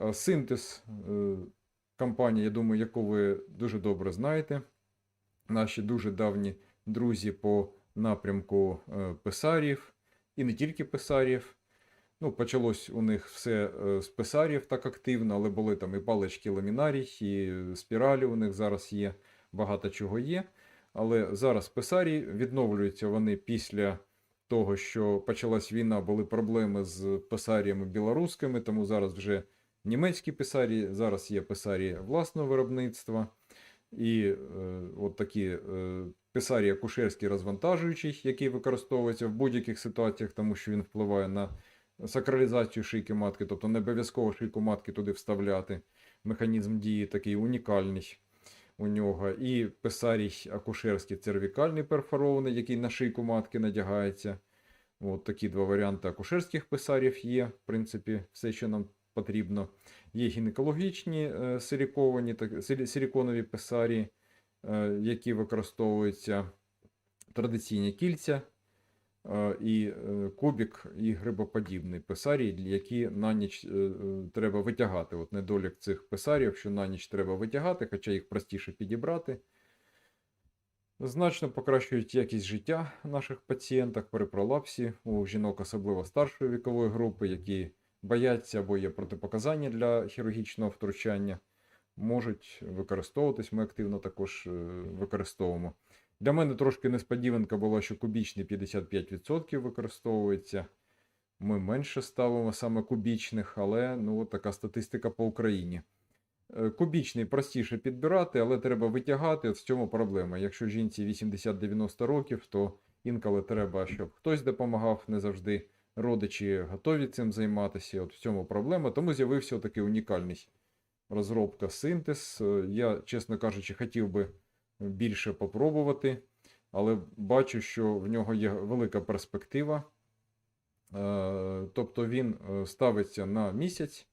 Е, Синтез е, компанія, я думаю, яку ви дуже добре знаєте. Наші дуже давні друзі по напрямку е, писарів, і не тільки писарів. Ну, почалось у них все з писарів так активно, але були там і палички ламінарій, і спіралі у них зараз є, багато чого є. Але зараз писарі відновлюються вони після того, що почалась війна, були проблеми з писаріями білоруськими, тому зараз вже німецькі писарі, зараз є писарі власного виробництва. І е, от такі е, писарі акушерський розвантажуючий, який використовується в будь-яких ситуаціях, тому що він впливає на сакралізацію шийки матки, тобто не обов'язково шийку матки туди вставляти. Механізм дії такий унікальний у нього. І писарій акушерський цервікальний перфорований, який на шийку матки надягається. От такі два варіанти акушерських писарів є. В принципі, все, що нам потрібно. Є гінекологічні е, силіковані, силіконові писарі, е, які використовуються традиційні кільця е, і кубік, і грибоподібний писарій, які на ніч треба витягати. От недолік цих писарів, що на ніч треба витягати, хоча їх простіше підібрати. Значно покращують якість життя наших пацієнток при пролапсі у жінок, особливо старшої вікової групи, які бояться або є протипоказання для хірургічного втручання, можуть використовуватись. Ми активно також е, використовуємо. Для мене трошки несподіванка була, що кубічний 55% використовується. Ми менше ставимо саме кубічних, але ну, от така статистика по Україні. Е, Кубічний простіше підбирати, але треба витягати. От в цьому проблема. Якщо жінці 80-90 років, то інколи треба, щоб хтось допомагав, не завжди родичі готові цим займатися. От в цьому проблема. Тому з'явився такий унікальний розробка синтез. Е, Я, чесно кажучи, хотів би більше попробувати, але бачу, що в нього є велика перспектива. Е, Тобто він е, ставиться на місяць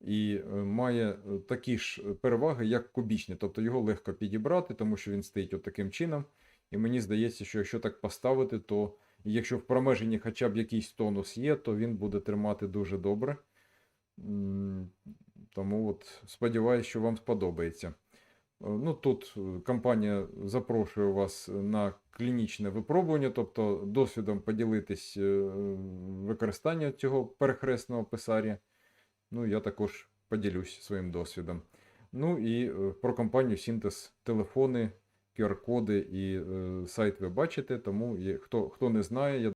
і має такі ж переваги, як кубічний. Тобто його легко підібрати, тому що він стоїть от таким чином. І мені здається, що якщо так поставити, то якщо в промеженні хоча б якийсь тонус є, то він буде тримати дуже добре. Тому от сподіваюся, що вам сподобається. Е, Ну, тут е, компанія запрошує вас на клінічне випробування, тобто досвідом поділитись е, використання цього перехресного писаря. Ну, я також поділюсь своїм досвідом. Ну і про компанію Синтез телефони, QR-коди і е, сайт ви бачите, тому хто, хто не знає, я